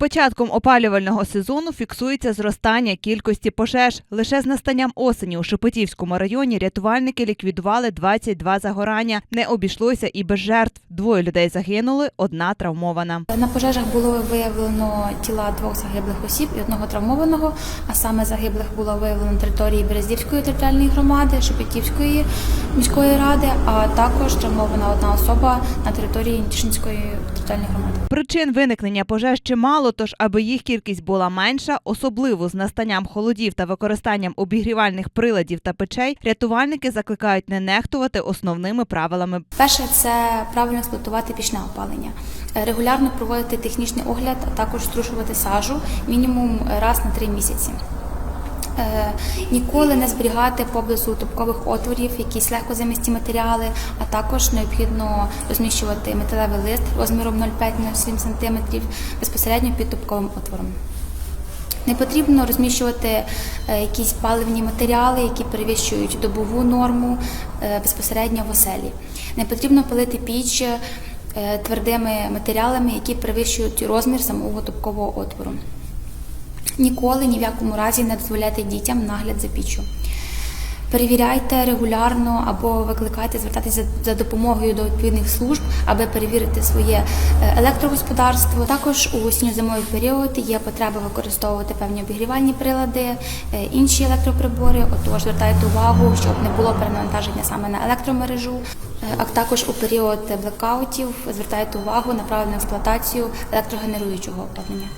початком опалювального сезону фіксується зростання кількості пожеж. Лише з настанням осені у Шепетівському районі рятувальники ліквідували 22 загорання. Не обійшлося і без жертв. Двоє людей загинули, одна травмована. На пожежах було виявлено тіла двох загиблих осіб і одного травмованого. А саме загиблих було виявлено на території Берездівської територіальної громади, Шепетівської міської ради, а також травмована одна особа на території Нітішинської територіальної громади. Причин виникнення пожеж чимало, тож аби їх кількість була менша, особливо з настанням холодів та використанням обігрівальних приладів та печей, рятувальники закликають не нехтувати основними правилами Перше це правильно експлуатувати пічне опалення, Е, регулярно проводити технічний огляд, а також струшувати сажу мінімум раз на три місяці. Е, Ніколи не зберігати поблизу топкових отворів якісь легкозамісті матеріали, а також необхідно розміщувати металевий лист розміром 0,5-0,7 см безпосередньо під топковим отвором. Не потрібно розміщувати е, якісь паливні матеріали, які перевищують добову норму е, безпосередньо в оселі. Не потрібно палити піч твердими матеріалами, які перевищують розмір самого топкового отвору. Ніколи ні в якому разі не дозволяйте дітям нагляд за піччю. Перевіряйте регулярно або викликайте, звертайтеся за, допомогою до відповідних служб, аби перевірити своє е, електрогосподарство. Також у осінньо-зимовий період є потреба використовувати певні обігрівальні прилади, е, інші електроприбори. Отож, звертайте увагу, щоб не було перенавантаження саме на електромережу. Е, А також у період блекаутів звертайте увагу на правильну експлуатацію електрогенеруючого обладнання.